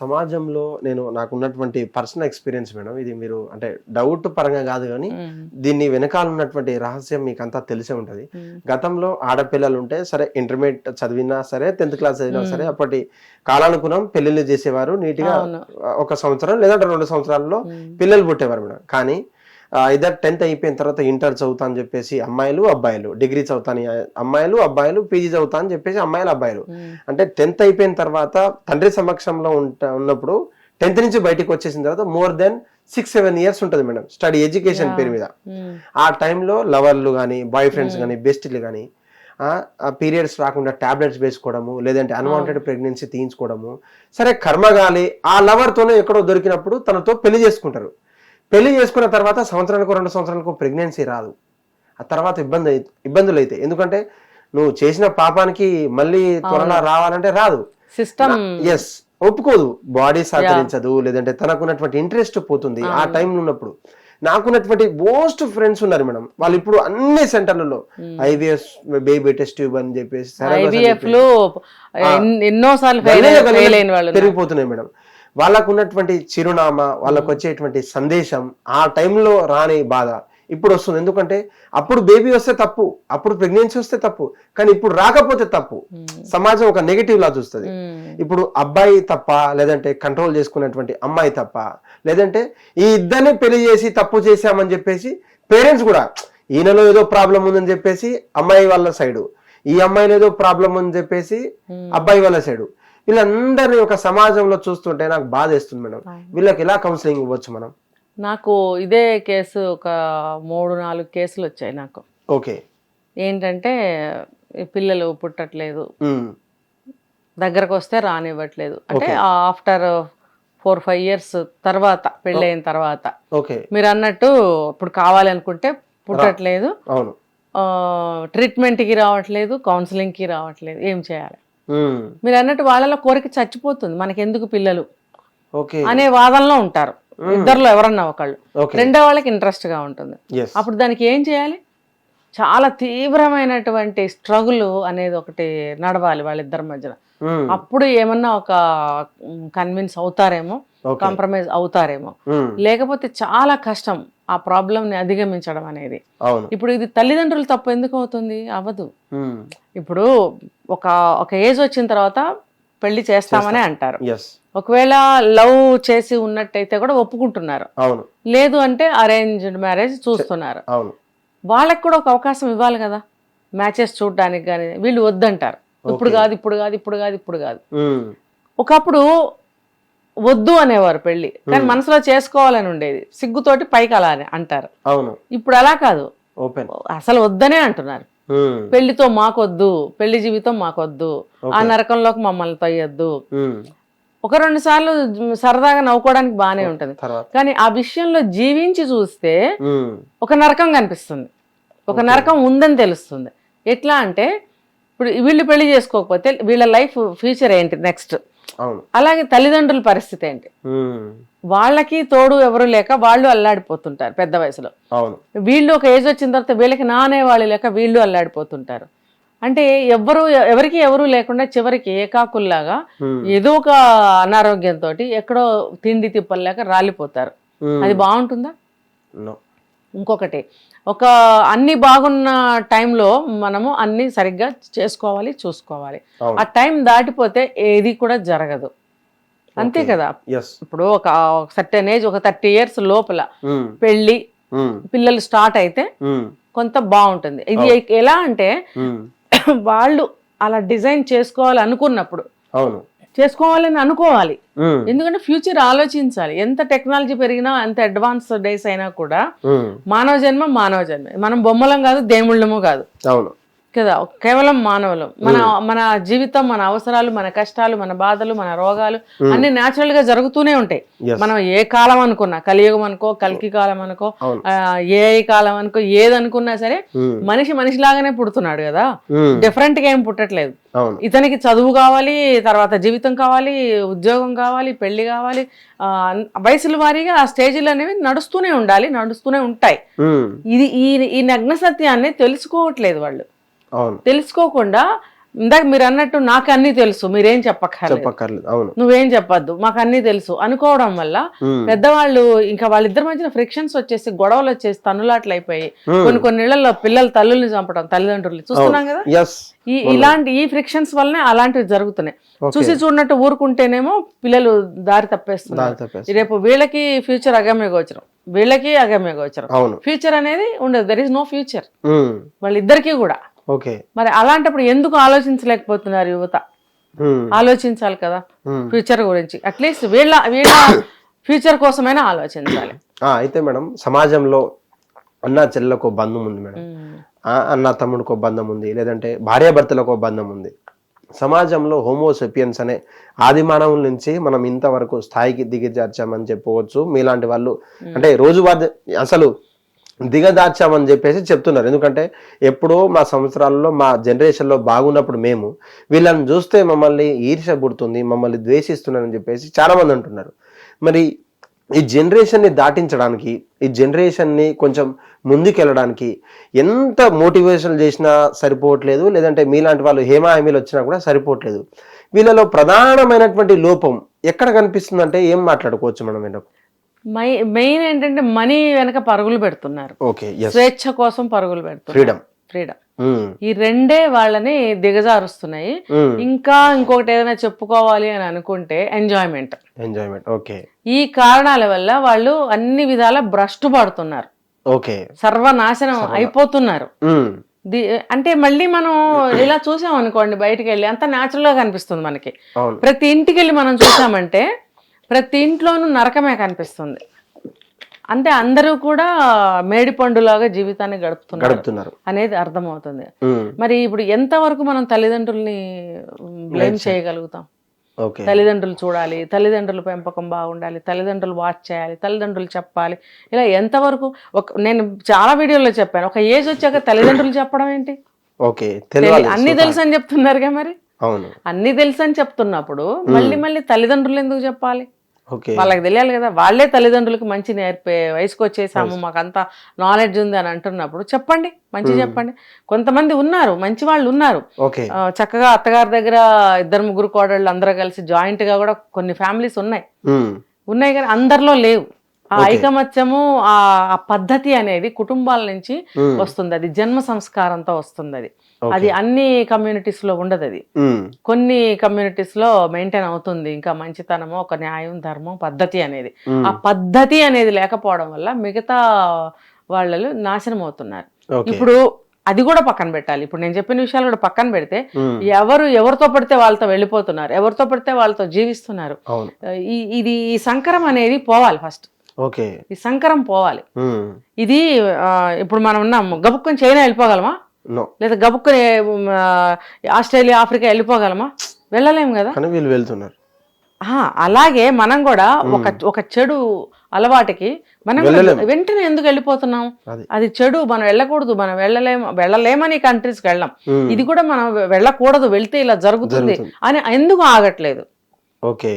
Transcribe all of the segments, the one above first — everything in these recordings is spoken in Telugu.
సమాజంలో నేను నాకు ఉన్నటువంటి పర్సనల్ ఎక్స్పీరియన్స్ మేడం ఇది మీరు అంటే డౌట్ పరంగా కాదు కానీ దీన్ని వెనకాల ఉన్నటువంటి రహస్యం మీకు అంతా తెలిసే ఉంటది. గతంలో ఆడపిల్లలు ఉంటే సరే ఇంటర్మీడియట్ చదివినా సరే టెన్త్ క్లాస్ చదివినా సరే అప్పటి కాలానుగుణం పెళ్ళిళ్ళు చేసేవారు. నీట్గా. ఒక సంవత్సరం లేదంటే రెండు సంవత్సరాల్లో పిల్లలు పుట్టేవారు మేడం. కానీ ఇద్దరు టెన్త్ అయిపోయిన తర్వాత ఇంటర్ చదువుతా అని చెప్పేసి అమ్మాయిలు అబ్బాయిలు. డిగ్రీ చదువుతాని అమ్మాయిలు అబ్బాయిలు పీజీ చదువుతా అని చెప్పేసి అమ్మాయిలు అబ్బాయిలు. అంటే టెన్త్ అయిపోయిన తర్వాత తండ్రి సమక్షంలో ఉంట ఉన్నప్పుడు టెన్త్ నుంచి బయటికి వచ్చేసిన తర్వాత more than six seven years ఉంటుంది మేడం. స్టడీ ఎడ్యుకేషన్ పేరు మీద. ఆ టైంలో లవర్లు కానీ బాయ్ ఫ్రెండ్స్ కానీ బెస్ట్లు కానీ ఆ పీరియడ్స్ రాకుండా టాబ్లెట్స్ వేసుకోవడము లేదంటే అన్వాంటెడ్ ప్రెగ్నెన్సీ తీయించుకోవడము. సరే కర్మగాలి ఆ లవర్తోనే ఎక్కడో దొరికినప్పుడు తనతో పెళ్ళి చేసుకుంటారు. పెళ్ళి చేసుకున్న తర్వాత సంవత్సరానికి రెండు సంవత్సరాలకు ప్రెగ్నెన్సీ రాదు. ఆ తర్వాత ఇబ్బంది ఇబ్బందులు అయితే ఎందుకంటే నువ్వు చేసిన పాపానికి మళ్ళీ త్వరలో రావాలంటే రాదు. సిస్టమ్. ఎస్ ఒప్పుకోదు. బాడీ సహకరించదు లేదంటే తనకున్నటువంటి ఇంట్రెస్ట్ పోతుంది ఆ టైం ఉన్నప్పుడు. నాకున్నటువంటి మోస్ట్ ఫ్రెండ్స్ ఉన్నారు మేడం. వాళ్ళు ఇప్పుడు అన్ని సెంటర్లలో ఐవీఎస్ బేబీ టెస్ట్ ట్యూబ్ అని చెప్పేసి. పెరిగిపోతున్నాయి మేడం. వాళ్ళకు ఉన్నటువంటి చిరునామా వాళ్ళకు వచ్చేటువంటి సందేశం ఆ టైంలో రాని బాధ ఇప్పుడు వస్తుంది ఎందుకంటే అప్పుడు బేబీ వస్తే తప్పు అప్పుడు ప్రెగ్నెన్సీ వస్తే తప్పు కానీ ఇప్పుడు రాకపోతే తప్పు. సమాజం ఒక నెగిటివ్ లా చూస్తుంది. ఇప్పుడు అబ్బాయి తప్ప లేదంటే కంట్రోల్ చేసుకున్నటువంటి అమ్మాయి తప్ప లేదంటే ఈ ఇద్దరిని పెళ్ళి చేసి తప్పు చేశామని చెప్పేసి పేరెంట్స్ కూడా ఈయనలో ఏదో ప్రాబ్లం ఉందని చెప్పేసి అమ్మాయి వాళ్ళ సైడు ఈ అమ్మాయిలో ఏదో ప్రాబ్లం ఉందని చెప్పేసి. అబ్బాయి వాళ్ళ సైడు. వీళ్ళందరినీ ఒక సమాజంలో చూస్తుంటే నాకు బాధ వేస్తుంది మేడం వీళ్ళకి ఎలా కౌన్సిలింగ్ ఇవ్వచ్చు మనం? నాకు ఇదే కేసు ఒక మూడు నాలుగు కేసులు వచ్చాయి నాకు. ఓకే. ఏంటంటే పిల్లలు పుట్టట్లేదు. దగ్గరకు వస్తే రానివ్వట్లేదు. అంటే ఆఫ్టర్ ఫోర్ ఫైవ్ ఇయర్స్ తర్వాత పెళ్ళైన తర్వాత. ఓకే. మీరు అన్నట్టు ఇప్పుడు కావాలనుకుంటే పుట్టట్లేదు. ట్రీట్మెంట్కి రావట్లేదు కౌన్సిలింగ్కి రావట్లేదు. ఏం చేయాలి? మీరు అన్నట్టు వాళ్ళలో కోరిక చచ్చిపోతుంది. మనకి ఎందుకు పిల్లలు అనే వాదనలో ఉంటారు. ఇద్దరిలో ఎవరన్నా ఒకళ్ళు. రెండో వాళ్ళకి ఇంట్రెస్ట్గా ఉంటుంది అప్పుడు దానికి ఏం చేయాలి? చాలా తీవ్రమైనటువంటి స్ట్రగుల్ అనేది ఒకటి నడవాలి వాళ్ళిద్దరి మధ్యన. అప్పుడు ఏమన్నా ఒక కన్విన్స్ అవుతారేమో కాంప్రమైజ్ అవుతారేమో. లేకపోతే చాలా కష్టం. ఆ ప్రాబ్లమ్ని అధిగమించడం అనేది. ఇప్పుడు ఇది తల్లిదండ్రులు తప్పు ఎందుకు అవుతుంది? అవ్వదు. ఇప్పుడు ఒక ఒక ఏజ్ వచ్చిన తర్వాత పెళ్ళి చేస్తామని అంటారు. ఒకవేళ లవ్ చేసి ఉన్నట్టయితే కూడా ఒప్పుకుంటున్నారు. లేదు అంటే అరేంజ్డ్ మ్యారేజ్ చూస్తున్నారు. వాళ్ళకి కూడా ఒక అవకాశం ఇవ్వాలి కదా. మ్యాచెస్ చూడడానికి కానీ వీళ్ళు వద్దంటారు. ఇప్పుడు కాదు ఇప్పుడు కాదు ఇప్పుడు కాదు ఇప్పుడు కాదు. ఒకప్పుడు వద్దు అనేవారు పెళ్ళి కానీ మనసులో చేసుకోవాలని ఉండేది. సిగ్గుతోటి పైకి అలా అని అంటారు. అవును. ఇప్పుడు అలా కాదు. ఓపెన్. అసలు వద్దనే అంటున్నారు. పెళ్ళితో మాకొద్దు పెళ్ళి జీవితం మాకొద్దు ఆ నరకంలోకి మమ్మల్ని తొయ్యొద్దు. ఒక రెండు సార్లు సరదాగా నవ్వుకోవడానికి బాగానే ఉంటుంది. కానీ ఆ విషయంలో జీవించి చూస్తే ఒక నరకం కనిపిస్తుంది. ఒక నరకం ఉందని తెలుస్తుంది. ఎట్లా అంటే ఇప్పుడు వీళ్ళు పెళ్ళి చేసుకోకపోతే వీళ్ళ లైఫ్ ఫ్యూచర్ ఏంటి నెక్స్ట్? అలాగే తల్లిదండ్రుల పరిస్థితి ఏంటి? వాళ్ళకి తోడు ఎవరు లేక వాళ్ళు అల్లాడిపోతుంటారు పెద్ద వయసులో. వీళ్ళు ఒక ఏజ్ వచ్చిన తర్వాత వీళ్ళకి నానే వాళ్ళు లేక వీళ్ళు అల్లాడిపోతుంటారు. అంటే ఎవ్వరు ఎవరికి ఎవరు లేకుండా చివరికి ఏకాకుల్లాగా ఏదో ఒక అనారోగ్యంతో ఎక్కడో తిండి తిప్పలేక రాలిపోతారు. అది బాగుంటుందా. ఇంకొకటి ఒక అన్ని బాగున్న టైంలో మనము అన్ని సరిగ్గా చేసుకోవాలి చూసుకోవాలి. ఆ టైం దాటిపోతే ఏది కూడా జరగదు. అంతే కదా? ఇప్పుడు ఒక సర్టెన్ ఏజ్ ఒక థర్టీ ఇయర్స్ లోపల ఉమ్, పెళ్ళి ఉమ్, పిల్లలు స్టార్ట్ అయితే ఉమ్, కొంత బాగుంటుంది. ఇది ఎలా అంటే వాళ్ళు అలా డిజైన్ చేసుకోవాలి అనుకున్నప్పుడు అవును. చేసుకోవాలని అనుకోవాలి. ఎందుకంటే ఫ్యూచర్ ఆలోచించాలి. ఎంత టెక్నాలజీ పెరిగినా ఎంత అడ్వాన్స్ డేస్ అయినా కూడా మానవ జన్మ మానవ జన్మ. మనం బొమ్మలం కాదు దేవుళ్ళము కాదు. అవును. కదా కేవలం మానవులం. మన మన జీవితం మన అవసరాలు మన కష్టాలు మన బాధలు మన రోగాలు అన్ని న్యాచురల్గా జరుగుతూనే ఉంటాయి. మనం ఏ కాలం అనుకున్నా కలియుగం అనుకో కల్కి కాలం అనుకో. ఏ కాలం అనుకో ఏది అనుకున్నా సరే మనిషి మనిషిలాగానే పుడుతున్నాడు కదా. డిఫరెంట్గా ఏం పుట్టట్లేదు. ఇతనికి చదువు కావాలి తర్వాత జీవితం కావాలి ఉద్యోగం కావాలి పెళ్ళి కావాలి ఆ, వయసుల వారీగా ఆ స్టేజ్లు అనేవి నడుస్తూనే ఉండాలి నడుస్తూనే ఉంటాయి. ఇది ఈ ఈ నగ్న సత్యాన్ని తెలుసుకోవట్లేదు వాళ్ళు. తెలుసుకోకుండా ఇందాక మీరు అన్నట్టు నాకు అన్ని తెలుసు మీరేం చెప్పక్కర్లేదు. అవును. నువ్వేం చెప్పొద్దు మాకు అన్ని తెలుసు అనుకోవడం వల్ల పెద్దవాళ్ళు ఇంకా వాళ్ళిద్దరి మధ్యన ఫ్రిక్షన్స్ వచ్చేసి గొడవలు వచ్చేసి తన్నులాట్లు అయిపోయి కొన్ని కొన్ని ఇళ్ళలో పిల్లలు తల్లుల్ని చంపడం తల్లిదండ్రులు చూస్తున్నాం కదా? Yes. ఈ ఇలాంటి ఈ ఫ్రిక్షన్స్ వల్లనే అలాంటివి జరుగుతున్నాయి. చూసి చూడనట్టు ఊరుకుంటేనేమో పిల్లలు దారి తప్పేస్తున్నారు. రేపు వీళ్ళకి ఫ్యూచర్ అగమ్య గోచరం వీళ్ళకి అగమ్య గోచరం. ఫ్యూచర్ అనేది ఉండదు దర్ ఇస్ నో ఫ్యూచర్ వాళ్ళిద్దరికీ కూడా. ఓకే. మరి అలాంటప్పుడు ఎందుకు ఆలోచించలేకపోతున్నారు యువత? ఆలోచించాలి కదా. ఫ్యూచర్ గురించి. అట్లీస్ట్ వీళ్ళ వీళ్ళ ఫ్యూచర్ కోసమైనా ఆలోచించాలి. అయితే మేడం సమాజంలో అన్న చెల్లెలకు బంధం ఉంది మేడం. అన్న తమ్ముడికో బంధం ఉంది లేదంటే భార్యాభర్తలకు బంధం ఉంది. సమాజంలో హోమోసెపియన్స్ అనే ఆది మానవుల నుంచి మనం ఇంతవరకు స్థాయికి దిగజార్చామని చెప్పవచ్చు మీలాంటి వాళ్ళు అంటే రోజువారీ అసలు దిగదార్చామని చెప్పేసి చెప్తున్నారు. ఎందుకంటే ఎప్పుడో మా సంవత్సరాల్లో మా జనరేషన్లో బాగున్నప్పుడు మేము వీళ్ళని చూస్తే మమ్మల్ని ఈర్ష పుడుతుంది మమ్మల్ని ద్వేషిస్తున్నారని చెప్పేసి చాలామంది అంటున్నారు. మరి ఈ జనరేషన్ని దాటించడానికి ఈ జనరేషన్ని కొంచెం ముందుకెళ్ళడానికి ఎంత మోటివేషన్ చేసినా సరిపోవట్లేదు లేదంటే మీలాంటి వాళ్ళు హేమాహమీలు వచ్చినా కూడా సరిపోవట్లేదు. వీళ్ళలో ప్రధానమైనటువంటి లోపం ఎక్కడ కనిపిస్తుందంటే ఏం మాట్లాడుకోవచ్చు మనం వీళ్ళకు మెయిన్ ఏంటంటే మనీ వెనక పరుగులు పెడుతున్నారు. స్వేచ్ఛ కోసం పరుగులు పెడుతున్నారు. ఫ్రీడమ్ ఫ్రీడమ్ ఈ రెండే వాళ్ళని దిగజారుస్తున్నాయి. ఇంకా ఇంకొకటి ఏదైనా చెప్పుకోవాలి అని అనుకుంటే ఎంజాయ్మెంట్ ఎంజాయ్మెంట్ ఓకే ఈ కారణాల వల్ల వాళ్ళు అన్ని విధాల భ్రష్టు పడుతున్నారు. ఓకే సర్వనాశనం అయిపోతున్నారు. ది- అంటే మళ్ళీ మనం ఇలా చూసాం అనుకోండి బయటికి వెళ్ళి అంత natural గా కనిపిస్తుంది మనకి. ప్రతి ఇంటికి వెళ్ళి మనం చూసామంటే ప్రతి ఇంట్లోనూ నరకమే కనిపిస్తుంది. అంటే అందరూ కూడా మేడిపండులాగా జీవితాన్ని గడుపుతున్నారు అనేది అర్థమవుతుంది. మరి ఇప్పుడు ఎంతవరకు మనం తల్లిదండ్రుల్ని బ్లేమ్ చేయగలుగుతాం? తల్లిదండ్రులు చూడాలి తల్లిదండ్రుల పెంపకం బాగుండాలి తల్లిదండ్రులు వాచ్ చేయాలి తల్లిదండ్రులు చెప్పాలి. ఇలా ఎంతవరకు ఒక నేను చాలా వీడియోలో చెప్పాను. ఒక ఏజ్ వచ్చాక తల్లిదండ్రులు చెప్పడం ఏంటి? ఓకే అన్ని తెలుసు అని చెప్తున్నారుగా మరి? అవును. అన్ని తెలుసు అని చెప్తున్నప్పుడు మళ్ళీ మళ్ళీ తల్లిదండ్రులు ఎందుకు చెప్పాలి? వాళ్ళకి తెలియాలి కదా వాళ్ళే తల్లిదండ్రులకు మంచి నేర్పే వయసుకు వచ్చేసాము మాకంతా నాలెడ్జ్ ఉంది అని అంటున్నప్పుడు చెప్పండి మంచి చెప్పండి. కొంతమంది ఉన్నారు మంచి వాళ్ళు ఉన్నారు. చక్కగా అత్తగారి దగ్గర ఇద్దరు ముగ్గురు కోడళ్ళు అందరూ కలిసి జాయింట్గా కూడా కొన్ని ఫ్యామిలీస్ ఉన్నాయి. ఉమ్, ఉన్నాయి కానీ అందరిలో లేవు. ఆ ఐకమత్యము ఆ ఆ పద్ధతి అనేది కుటుంబాల నుంచి ఉమ్, వస్తుంది అది జన్మ సంస్కారంతో వస్తుంది అది. అది అన్ని కమ్యూనిటీస్లో ఉండదు అది. కొన్ని కమ్యూనిటీస్లో మెయింటైన్ అవుతుంది. ఇంకా మంచితనము ఒక న్యాయం ధర్మం పద్ధతి అనేది. ఆ పద్ధతి అనేది లేకపోవడం వల్ల మిగతా వాళ్ళు నాశనం అవుతున్నారు. ఇప్పుడు అది కూడా పక్కన పెట్టాలి. ఇప్పుడు నేను చెప్పిన విషయాలు కూడా పక్కన పెడితే ఎవరు ఎవరితో పడితే వాళ్ళతో వెళ్ళిపోతున్నారు. ఎవరితో పడితే వాళ్ళతో జీవిస్తున్నారు. ఇది ఈ సంకరం అనేది పోవాలి ఫస్ట్ ఓకే ఈ సంకరం పోవాలి. ఇది ఇప్పుడు మనం ఉన్నాము గబుక్కుని చైనా వెళ్ళిపోగలమా? లేదా గబుక్కుని ఆస్ట్రేలియా ఆఫ్రికా వెళ్ళిపోగలమా? వెళ్ళలేము కదా. కానీ వీళ్ళు వెళ్తున్నారు. అలాగే మనం కూడా ఒక ఒక చెడు అలవాటుకి మనం. వెంటనే ఎందుకు వెళ్ళిపోతున్నాం? అది. చెడు మనం వెళ్ళకూడదు మనం వెళ్ళలేము వెళ్ళలేమని కంట్రీస్కి వెళ్ళాం. ఉమ్, ఇది కూడా మనం వెళ్ళకూడదు వెళ్తే ఇలా జరుగుతుంది. అని ఎందుకు ఆగట్లేదు?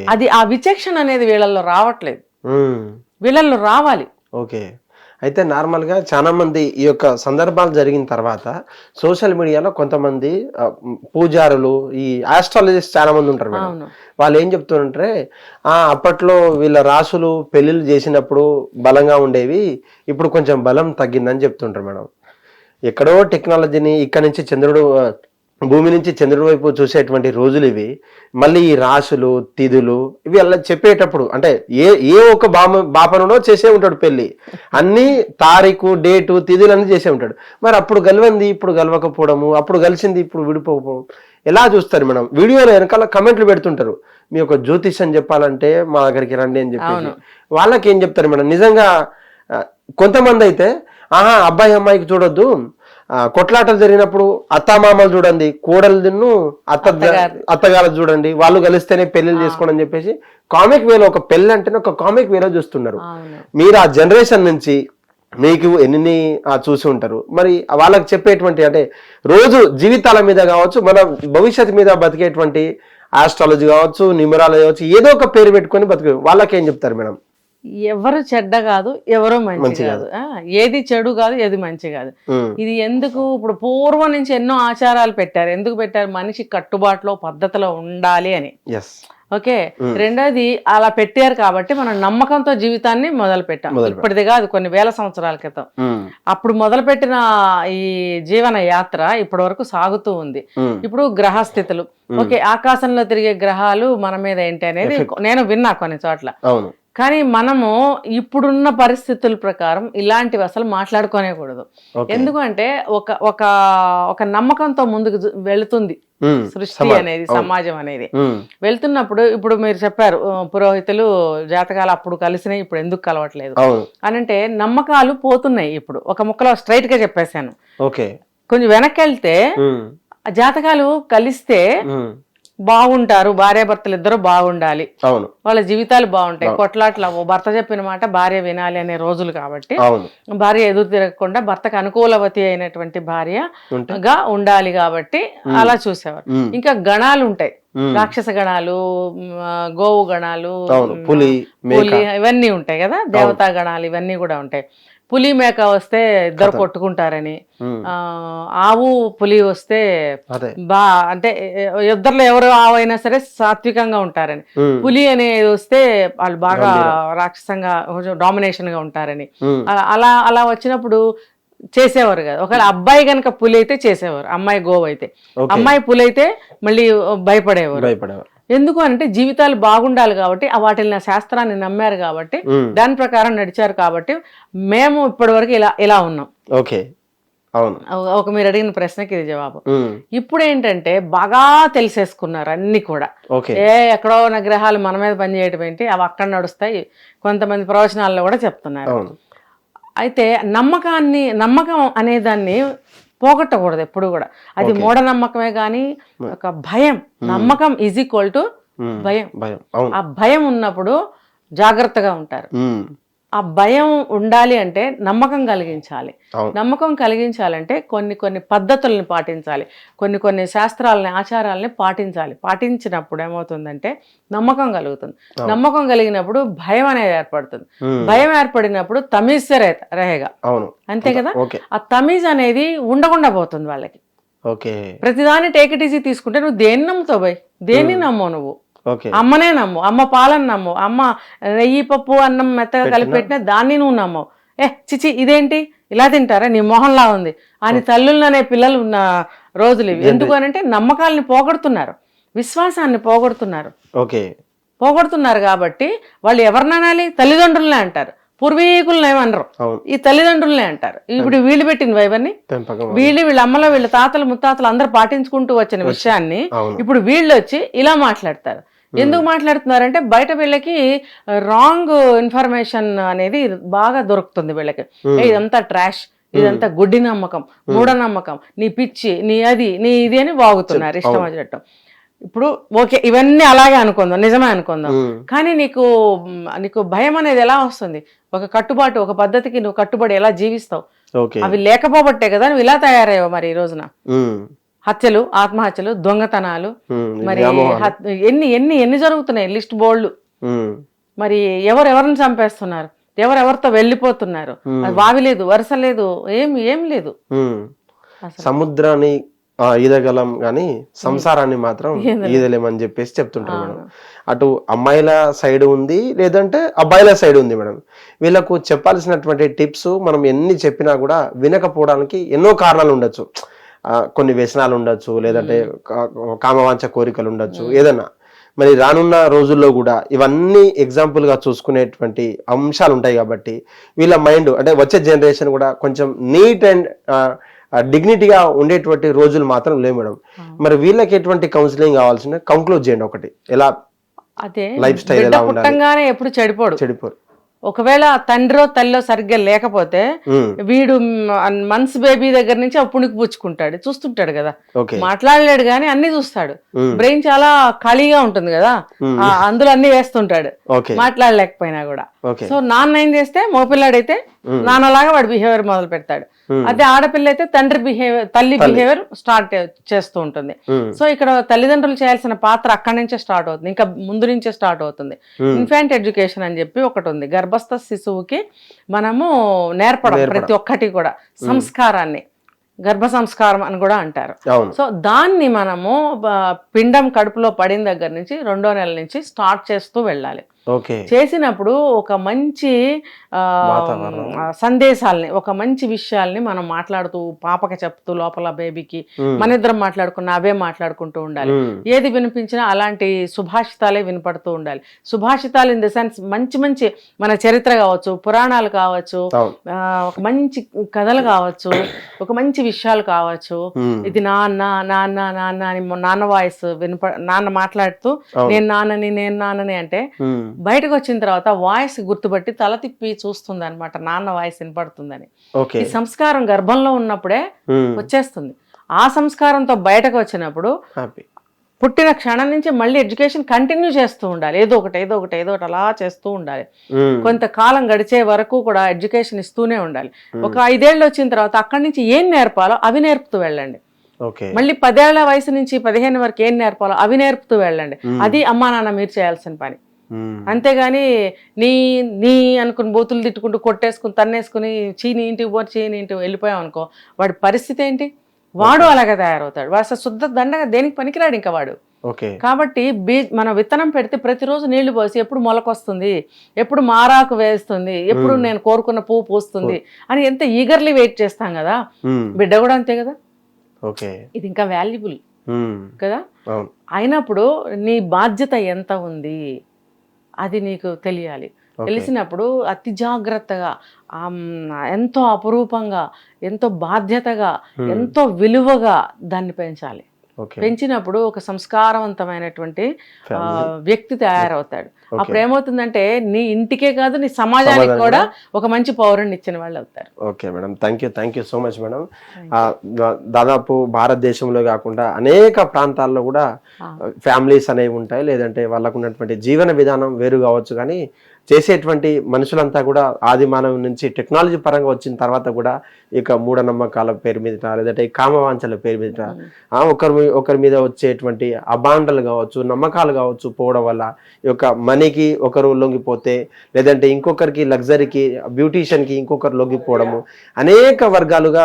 అది ఆ విచక్షణ అనేది వీళ్ళల్లో రావట్లేదు. ఉమ్, వీళ్ళల్లో రావాలి. ఓకే. అయితే నార్మల్గా చాలా మంది ఈ యొక్క సందర్భాలు జరిగిన తర్వాత సోషల్ మీడియాలో కొంతమంది పూజారులు ఈ ఆస్ట్రాలజిస్ట్ చాలా మంది ఉంటారు మేడం. వాళ్ళు ఏం చెప్తుంటారంటే ఆ అప్పట్లో వీళ్ళ రాసులు పెళ్ళిళ్ళు చేసినప్పుడు బలంగా ఉండేవి ఇప్పుడు కొంచెం బలం తగ్గిందని చెప్తుంటారు మేడం. ఎక్కడో టెక్నాలజీని ఇక్కడ నుంచి చంద్రుడు భూమి నుంచి చంద్రుడి వైపు చూసేటువంటి రోజులు ఇవి. మళ్ళీ ఈ రాసులు తిథులు ఇవి అలా చెప్పేటప్పుడు అంటే ఏ ఏ ఒక్క బామ బాపనుడో చేసే ఉంటాడు పెళ్ళి అన్ని తారీఖు డేటు తిథులు అన్ని చేసే ఉంటాడు. మరి అప్పుడు గెలవంది ఇప్పుడు గెలవకపోవడము అప్పుడు కలిసింది ఇప్పుడు విడిపోకపోవడం ఎలా చూస్తారు మేడం? వీడియోలో వెనకాల కమెంట్లు పెడుతుంటారు. మీ యొక్క జ్యోతిష్యం చెప్పాలంటే మా దగ్గరికి రండి అని చెప్పేసి. వాళ్ళకి ఏం చెప్తారు మేడం? నిజంగా కొంతమంది అయితే ఆహా అబ్బాయి అమ్మాయికి చూడొద్దు. కొట్లాటలు జరిగినప్పుడు అత్తామామలు చూడండి కోడలు అత్త అత్తగారు. చూడండి వాళ్ళు కలిస్తేనే పెళ్ళిళ్ళు చేసుకోండి అని చెప్పేసి కామిక్ వేలో ఒక పెళ్ళి అంటేనే ఒక కామిక్ వేలో చూస్తున్నారు. మీరు ఆ జనరేషన్ నుంచి మీకు ఎన్ని చూసి ఉంటారు? మరి వాళ్ళకి చెప్పేటువంటి అంటే రోజు జీవితాల మీద కావచ్చు మన భవిష్యత్తు మీద బతికేటువంటి ఆస్ట్రాలజీ కావచ్చు న్యూమరాలజీ కావచ్చు ఏదో ఒక పేరు పెట్టుకొని బతికే వాళ్ళకి ఏం చెప్తారు మేడం? ఎవరు చెడ్డ కాదు ఎవరు మంచి కాదు. ఏది చెడు కాదు ఏది మంచి కాదు. ఇది ఎందుకు ఇప్పుడు పూర్వం నుంచి ఎన్నో ఆచారాలు పెట్టారు. ఎందుకు పెట్టారు? మనిషి కట్టుబాటులో పద్ధతిలో ఉండాలి అని. ఓకే? రెండోది అలా పెట్టారు కాబట్టి మనం నమ్మకంతో జీవితాన్ని మొదలు పెట్టాం. ఇప్పటిది కాదు కొన్ని వేల సంవత్సరాల క్రితం. అప్పుడు మొదలుపెట్టిన ఈ జీవన యాత్ర ఇప్పటి వరకు సాగుతూ ఉంది. ఇప్పుడు గ్రహస్థితులు. ఓకే ఆకాశంలో తిరిగే గ్రహాలు మన మీద ఏంటి అనేది నేను విన్నా కొన్ని చోట్ల. కానీ మనము ఇప్పుడున్న పరిస్థితుల ప్రకారం ఇలాంటివి అసలు మాట్లాడుకోనేకూడదు. ఎందుకంటే ఒక ఒక ఒక నమ్మకంతో ముందుకు వెళుతుంది సృష్టి. అనేది. సమాజం అనేది. వెళ్తున్నప్పుడు ఇప్పుడు మీరు చెప్పారు పురోహితులు జాతకాలు అప్పుడు కలిసినాయి ఇప్పుడు ఎందుకు కలవట్లేదు? అని అంటే నమ్మకాలు పోతున్నాయి ఇప్పుడు. ఒక ముక్కలో స్ట్రైట్గా చెప్పేశాను కొంచెం వెనక్కి వెళ్తే జాతకాలు కలిస్తే బాగుంటారు భార్యాభర్తలు ఇద్దరు బాగుండాలి. అవును. వాళ్ళ జీవితాలు బాగుంటాయి. కొట్లాట్లు అవ్వవు. భర్త చెప్పిన మాట భార్య వినాలి అనే రోజులు కాబట్టి భార్య ఎదురు తిరగకుండా భర్తకు అనుకూలవతి అయినటువంటి భార్య ఉంటే గా ఉండాలి కాబట్టి అలా చూసేవారు. ఇంకా గణాలు ఉంటాయి. రాక్షస గణాలు గోవు గణాలు పులి ఇవన్నీ ఉంటాయి కదా. దేవతా గణాలు ఇవన్నీ కూడా ఉంటాయి. పులి మేక వస్తే ఇద్దరు కొట్టుకుంటారని. ఆవు పులి వస్తే బా అంటే ఇద్దరిలో ఎవరు ఆవు అయినా సరే సాత్వికంగా ఉంటారని. పులి అనేది వస్తే వాళ్ళు బాగా రాక్షసంగా డామినేషన్గా ఉంటారని. అలా- అలా వచ్చినప్పుడు చేసేవారు కదా. ఒకవేళ అబ్బాయి కనుక పులి అయితే చేసేవారు. అమ్మాయి గోవు అయితే. అమ్మాయి పులి అయితే మళ్ళీ భయపడేవారు. భయపడేవారు. ఎందుకు అంటే జీవితాలు బాగుండాలి కాబట్టి ఆ వాటిని శాస్త్రాన్ని నమ్మారు కాబట్టి దాని ప్రకారం నడిచారు కాబట్టి మేము ఇప్పటివరకు ఇలా ఇలా ఉన్నాం. ఓకే. అవును. ఒక- మీరు అడిగిన ప్రశ్నకి ఇది జవాబు. ఇప్పుడు ఏంటంటే బాగా తెలిసేసుకున్నారు అన్ని కూడా. ఏ ఎక్కడో ఉన్న గ్రహాలు మన మీద పనిచేయటం ఏంటి? అవి అక్కడ నడుస్తాయి. కొంతమంది ప్రవచనాల్లో కూడా చెప్తున్నారు. అయితే నమ్మకాన్ని నమ్మకం అనే దాన్ని పోగొట్టకూడదు ఎప్పుడు కూడా. అది మూఢనమ్మకమే కానీ ఒక భయం. నమ్మకం ఈజ్ ఈక్వల్ టు భయం. భయం. ఆ భయం ఉన్నప్పుడు జాగ్రత్తగా ఉంటారు. ఆ భయం ఉండాలి అంటే నమ్మకం కలిగించాలి. నమ్మకం కలిగించాలంటే కొన్ని కొన్ని పద్ధతుల్ని పాటించాలి. కొన్ని కొన్ని శాస్త్రాలని ఆచారాలని పాటించాలి. పాటించినప్పుడు ఏమవుతుందంటే నమ్మకం కలుగుతుంది. నమ్మకం కలిగినప్పుడు భయం అనేది ఏర్పడుతుంది. భయం ఏర్పడినప్పుడు తమీస్సరే రహేగా. అంతే కదా? ఆ తమీజ్ అనేది ఉండకుండా పోతుంది వాళ్ళకి. ఓకే. ప్రతిదాన్ని టేక్ ఇట్ ఈజీ తీసుకుంటే నువ్వు దేన్ని నమ్ముతావు భయ్ దేన్ని నమ్మవు నువ్వు? అమ్మనే నమ్ము అమ్మ పాలను నమ్ము అమ్మ నెయ్యి పప్పు అన్నం మెత్తగా కలిపి పెట్టిన దాన్ని నువ్వు నమ్మవు ఏ చిచి ఇదేంటి? ఇలా తింటారా? నీ మొహంలా ఉంది. అని తల్లులనే పిల్లలు ఉన్న రోజులు ఇవి. ఎందుకు అని అంటే నమ్మకాలని పోగొడుతున్నారు విశ్వాసాన్ని పోగొడుతున్నారు. ఓకే. పోగొడుతున్నారు కాబట్టి వాళ్ళు ఎవరిననాలి తల్లిదండ్రులనే అంటారు. పూర్వీకులను ఏమనరు. ఈ తల్లిదండ్రులనే అంటారు. ఇప్పుడు వీళ్ళు పెట్టినవి ఇవన్నీ? వీళ్ళు వీళ్ళ అమ్మలో వీళ్ళ తాతలు ముత్తాతలు అందరూ పాటించుకుంటూ వచ్చిన విషయాన్ని ఇప్పుడు వీళ్ళు వచ్చి ఇలా మాట్లాడతారు. ఎందుకు మాట్లాడుతున్నారంటే బయట వీళ్ళకి రాంగ్ ఇన్ఫర్మేషన్ అనేది బాగా దొరుకుతుంది వీళ్ళకి. ఇదంతా ట్రాష్ ఇదంతా గుడ్డి నమ్మకం మూఢనమ్మకం నీ పిచ్చి నీ అది నీ ఇది అని వాగుతున్నారు ఇష్టం వచ్చినట్టు. ఇప్పుడు ఓకే ఇవన్నీ అలాగే అనుకుందాం నిజమే అనుకుందాం. కానీ నీకు నీకు భయం అనేది ఎలా వస్తుంది? ఒక కట్టుబాటు ఒక పద్ధతికి నువ్వు కట్టుబడి ఎలా జీవిస్తావు? అవి లేకపోబట్టే కదా నువ్వు ఇలా తయారయ్యావు మరి ఈ రోజున? హత్యలు ఆత్మహత్యలు దొంగతనాలు మరి ఎన్ని ఎన్ని ఎన్ని జరుగుతున్నాయి? లిస్ట్ ఉమ్, మరి ఎవరు ఎవరిని చంపేస్తున్నారు? ఎవరెవరితో వెళ్ళిపోతున్నారు. అది వావి లేదు వరుస లేదు ఏం ఏం లేదు. సముద్రాన్ని ఈదగలం కానీ సంసారాన్ని మాత్రం ఈదలేమని చెప్పేసి చెప్తుంటారు మేడం. అటు అమ్మాయిల సైడ్ ఉంది లేదంటే అబ్బాయిల సైడ్ ఉంది మేడం. వీళ్ళకు చెప్పాల్సినటువంటి టిప్స్ మనం ఎన్ని చెప్పినా కూడా వినకపోవడానికి ఎన్నో కారణాలు ఉండొచ్చు. కొన్ని వ్యసనాలు ఉండొచ్చు లేదంటే కామవాంఛ కోరికలు ఉండొచ్చు ఏదన్నా. మరి రానున్న రోజుల్లో కూడా ఇవన్నీ ఎగ్జాంపుల్గా చూసుకునేటువంటి అంశాలు ఉంటాయి కాబట్టి వీళ్ళ మైండ్ అంటే వచ్చే జనరేషన్ కూడా కొంచెం నీట్ అండ్ డిగ్నిటీగా ఉండేటువంటి రోజులు మాత్రం లేవు మేడం. మరి వీళ్ళకి ఎటువంటి కౌన్సిలింగ్ కావాల్సిన కంక్లూడ్ చేయండి ఒకటి. ఎలా? అదే లైఫ్ స్టైల్ ఎలా ఉండాలి? ఎప్పుడు చెడిపోడు. చెడిపోరు. ఒకవేళ తండ్రో తల్లో సరిగ్గా లేకపోతే వీడు మన్స్ బేబీ దగ్గర నుంచి అప్పుడుకి పుచ్చుకుంటాడు. చూస్తుంటాడు కదా. మాట్లాడలేడు కానీ అన్ని చూస్తాడు. బ్రెయిన్ చాలా ఖాళీగా ఉంటుంది కదా. ఆ, అందులో అన్ని వేస్తుంటాడు. మాట్లాడలేకపోయినా కూడా. సో నాన్న ఏం చేస్తే మోపిల్లాడైతే నాన్నలాగా వాడు బిహేవియర్ మొదలు పెడతాడు. అదే ఆడపిల్ల అయితే తండ్రి బిహేవియర్ తల్లి బిహేవియర్ స్టార్ట్ చేస్తూ ఉంటుంది. సో ఇక్కడ తల్లిదండ్రులు చేయాల్సిన పాత్ర అక్కడి నుంచే స్టార్ట్ అవుతుంది. ఇంకా ముందు నుంచే స్టార్ట్ అవుతుంది. ఇన్ఫాంట్ ఎడ్యుకేషన్ అని చెప్పి ఒకటి ఉంది. గర్భస్థ శిశువుకి మనము నేర్పడం ప్రతి ఒక్కటి కూడా. సంస్కారాన్ని. గర్భ సంస్కారం అని కూడా అంటారు. సో దాన్ని మనము పిండం కడుపులో పడిన దగ్గర నుంచి రెండో నెల నుంచి స్టార్ట్ చేస్తూ వెళ్ళాలి. చేసినప్పుడు ఒక మంచి సందేశాల్ని ఒక మంచి విషయాల్ని మనం మాట్లాడుతూ పాపకి చెప్తూ లోపల బేబీకి మన ఇద్దరం మాట్లాడుకున్న అవే మాట్లాడుకుంటూ ఉండాలి. ఏది వినిపించినా అలాంటి సుభాషితాలే వినపడుతూ ఉండాలి. సుభాషితాలు ఇన్ ద సెన్స్ మంచి మంచి మన చరిత్ర కావచ్చు పురాణాలు కావచ్చు ఒక మంచి కథలు కావచ్చు ఒక మంచి విషయాలు కావచ్చు. ఇది నాన్న నాన్న నాన్న అని నాన్న వాయిస్ వినప నాన్న మాట్లాడుతూ. నేను నాన్నని నేను నాన్నని అంటే బయటకు వచ్చిన తర్వాత వాయిస్ గుర్తుపట్టి తల తిప్పి చూస్తుంది అనమాట నాన్న వాయిస్ వినపడుతుందని. ఈ సంస్కారం గర్భంలో ఉన్నప్పుడే వచ్చేస్తుంది. ఆ సంస్కారంతో బయటకు వచ్చినప్పుడు పుట్టిన క్షణం నుంచి మళ్ళీ ఎడ్యుకేషన్ కంటిన్యూ చేస్తూ ఉండాలి. ఏదో ఒకటి ఏదో ఒకటి ఏదో ఒకటి అలా చేస్తూ ఉండాలి. కొంతకాలం గడిచే వరకు కూడా ఎడ్యుకేషన్ ఇస్తూనే ఉండాలి. ఒక ఐదేళ్ళు వచ్చిన తర్వాత అక్కడి నుంచి ఏం నేర్పాలో అవి నేర్పుతూ వెళ్ళండి. మళ్ళీ పదేళ్ళ వయసు నుంచి పదిహేను వరకు ఏం నేర్పాలో అవి నేర్పుతూ వెళ్ళండి. అది అమ్మా నాన్న మీరు చేయాల్సిన పని. అంతేగాని నీ నీ అనుకుని బూతులు తిట్టుకుంటూ కొట్టేసుకుని తన్నేసుకుని చీని ఇంటికి పో చీని ఇంటికి వెళ్ళిపోయాం అనుకో వాడి పరిస్థితి ఏంటి? వాడు అలాగే తయారవుతాడు. వాడు అసలు శుద్ధ దండగా దేనికి పనికిరాడు ఇంకా వాడు? ఓకే. కాబట్టి బీ మన విత్తనం పెడితే ప్రతిరోజు నీళ్ళు పోసి ఎప్పుడు మొలకొస్తుంది ఎప్పుడు మారాకు వేస్తుంది ఎప్పుడు నేను కోరుకున్న పువ్వు పూస్తుంది అని ఎంత ఈగర్లీ వెయిట్ చేస్తాం కదా? బిడ్డ కూడా అంతే కదా? ఓకే. ఇది ఇంకా వాల్యుబుల్ కదా? అయినప్పుడు నీ బాధ్యత ఎంత ఉంది? అది నీకు తెలియాలి. తెలిసినప్పుడు అతి జాగ్రత్తగా ఎంతో అపురూపంగా ఎంతో బాధ్యతగా ఎంతో విలువగా దాన్ని పెంచాలి. పెంచినప్పుడు ఒక సంస్కారవంతమైనటువంటి వ్యక్తి తయారవుతాడు. అప్పుడు ఏమవుతుందంటే నీ ఇంటికే కాదు నీ సమాజానికి కూడా ఒక మంచి పౌరుని ఇచ్చిన వాళ్ళు అవుతారు okay madam. Thank you thank you so much madam. దాదాపు భారతదేశంలో కాకుండా అనేక ప్రాంతాల్లో కూడా ఫ్యామిలీస్ అనేవి ఉంటాయి. లేదంటే వాళ్ళకు ఉన్నటువంటి జీవన విధానం వేరు కావచ్చు కానీ చేసేటువంటి మనుషులంతా కూడా ఆది మానవం నుంచి టెక్నాలజీ పరంగా వచ్చిన తర్వాత కూడా ఇక మూఢనమ్మకాల పేరు మీద లేదంటే కామవాంఛల పేరు మీద ఒకరి ఒకరి మీద వచ్చేటువంటి అబాండలు కావచ్చు నమ్మకాలు కావచ్చు పోవడం వల్ల ఈ యొక్క మనీకి ఒకరు లొంగిపోతే లేదంటే ఇంకొకరికి లగ్జరీకి బ్యూటీషియన్కి ఇంకొకరు లొంగిపోవడము. అనేక వర్గాలుగా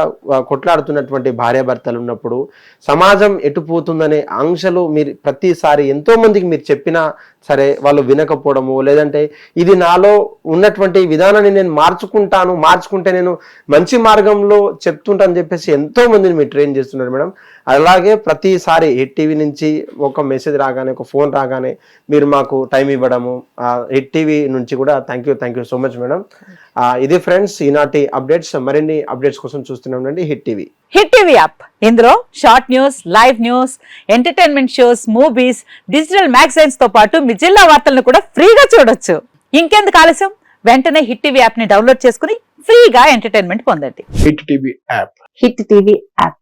కొట్లాడుతున్నటువంటి భార్యాభర్తలు ఉన్నప్పుడు సమాజం ఎటుపోతుందనే ఆంక్షలు మీరు ప్రతిసారి ఎంతోమందికి మీరు చెప్పినా సరే వాళ్ళు వినకపోవడము లేదంటే ఇది నాలో ఉన్నటువంటి విధానాన్ని నేను మార్చుకుంటాను మార్చుకుంటే నేను మంచి మార్గంలో చెప్తుంటాను చెప్పేసి ఎంతో మందిని మీరు ట్రైన్ చేస్తున్నారు మేడం. అలాగే ప్రతిసారి హిట్ టీవీ నుంచి ఒక మెసేజ్ రాగానే ఒక ఫోన్ రాగానే మీరు మాకు టైం ఇవ్వడము ఆ హిట్ టీవీ నుంచి కూడా thank you thank you so much madam ఇది ఫ్రెండ్స్ ఈనాటి అప్డేట్స్ మరిన్ని అప్డేట్స్ కోసం చూస్తూనే ఉండండి Hit TV. Hit TV app ఇందులో short news live news entertainment shows movies digital మ్యాగజైన్స్తో పాటు మీ జిల్లా వార్తలను కూడా ఫ్రీగా చూడొచ్చు. ఇంకెందుకు ఆలస్యం? వెంటనే హిట్ టీవీ యాప్ని డౌన్లోడ్ చేసుకుని ఫ్రీగా ఎంటర్టైన్మెంట్ పొందండి. Hit TV app Hit TV app